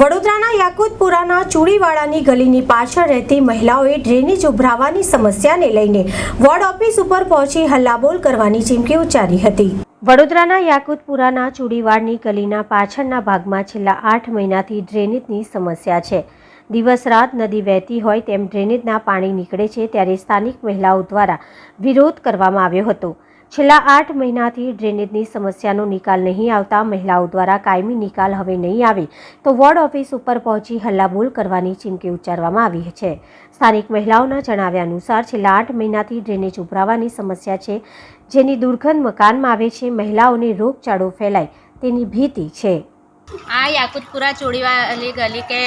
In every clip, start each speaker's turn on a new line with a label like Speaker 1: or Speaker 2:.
Speaker 1: વડોદરાના યાકુતપુરાના ચૂડીવાડાની ગલીની પાછળ રહેતી મહિલાઓએ ડ્રેનેજ ઉભરાવાની સમસ્યાને લઈને વોર્ડ ઓફિસ ઉપર પહોંચી હલ્લાબોલ કરવાની ચીમકી ઉચ્ચારી હતી. વડોદરાના યાકુતપુરાના ચૂડીવાડની ગલીના પાછળના ભાગમાં છેલ્લા આઠ મહિનાથી ડ્રેનેજની સમસ્યા છે. દિવસ રાત નદી વહેતી હોય તેમ ડ્રેનેજના પાણી નીકળે છે ત્યારે સ્થાનિક મહિલાઓ દ્વારા વિરોધ કરવામાં આવ્યો હતો. છેલ્લા આઠ મહિનાથી ડ્રેનેજની સમસ્યાનો નિકાલ નહીં આવતા મહિલાઓ દ્વારા કાયમી નિકાલ હવે નહીં આવે તો વોર્ડ ઓફિસ ઉપર પહોંચી હલ્લાબોલ કરવાની ચીમકી ઉચ્ચારવામાં આવી છે સ્થાનિક મહિલાઓના જણાવ્યા અનુસાર છેલ્લા આઠ મહિનાથી ડ્રેનેજ ઉભરાવાની સમસ્યા છે જેની દુર્ગંધ મકાનમાં આવે છે મહિલાઓને રોગચાળો ફેલાય તેની ભીતિ છે
Speaker 2: हाँ याकुतपुरा चूड़ी वाली गली के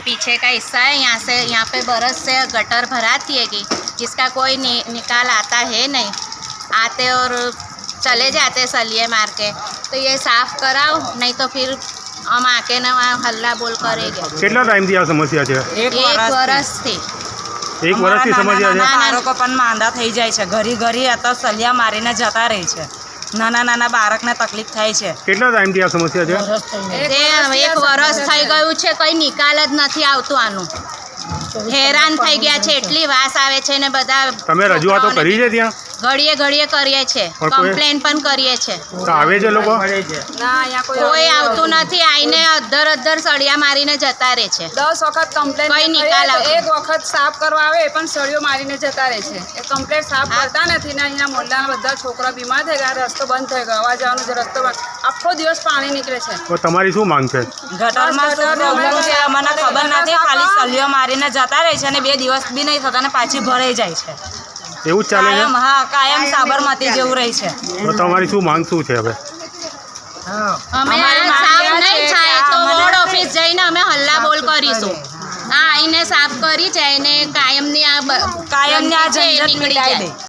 Speaker 2: पीछे का हिस्सा है यहाँ से यहाँ पे बरस से गटर भराती है कि जिसका कोई नि, निकाल आता है नहीं आते और चले जाते सलिए मार के तो ये साफ कराओ नहीं तो फिर हम आके ना वहाँ हल्ला बोल करेंगे
Speaker 3: કેટલા ટાઈમથી આ સમસ્યા છે
Speaker 2: એક
Speaker 3: એક વર્ષથી સમસ્યા છે
Speaker 4: બાળકો પણ માંદા થઈ જાય છે ઘરી ઘરી આ તો સલિયા મારીને જતા રહે છે નાના નાના બાળકને તકલીફ થાય છે
Speaker 3: કેટલા ટાઈમથી આ સમસ્યા છે
Speaker 2: એક વર્ષ થઈ ગયું છે કંઈ નિકાલ જ નથી આવતું આનું હેરાન થઈ ગયા છે એટલી વાસ આવે છે ને બધા
Speaker 3: તમે રજૂઆતો કરી છે ત્યાં?
Speaker 2: ઘડીએ ઘડીએ કરીએ છે કમ્પ્લેન પણ કરીએ છે.
Speaker 3: આવે છે લોકો?
Speaker 2: કોઈ આવતું નથી આઈને અધર અધર સળિયા મારીને જતા રહે છે.
Speaker 5: દસ વખત કમ્પ્લેન
Speaker 2: કઈ નિકાલ.
Speaker 5: એક વખત સાફ કરવા આવે એ પણ સળિયો મારીને જતા રહે છે. એ કમ્પ્લેન સાફ કરતા નથી ને અહીંયા મોલ્લાના બધા છોકરા બીમાર થઈ ગયા રસ્તો બંધ થઈ ગયો આવવા જવાનો જે રસ્તો બંધ. આખો દિવસ પાણી નીકળે છે.
Speaker 3: તો તમારી શું માંગ છે?
Speaker 4: ગટરમાં શું પ્રોબ્લેમ છે? અમને ખબર નથી ખાલી સલિયો મારીને જતા રહે છે અને બે દિવસ બી નહીં થતા અને પાછી ભરાઈ જાય છે.
Speaker 3: એવું જ ચાલે
Speaker 4: છે? હા કાયમ સાબરમતી જેવું રહે છે.
Speaker 3: તો તમારી શું માંગ શું છે હવે?
Speaker 2: અમે સાફ નહીં થાય તો વોર્ડ ઓફિસ જઈને અમે હલ્લા બોલ કરીશું. આ આઈને સાફ કરી જાય ને કાયમની આ
Speaker 4: કાયમની આ ઝંઝટ
Speaker 2: નીકળી જાય.
Speaker 4: દે.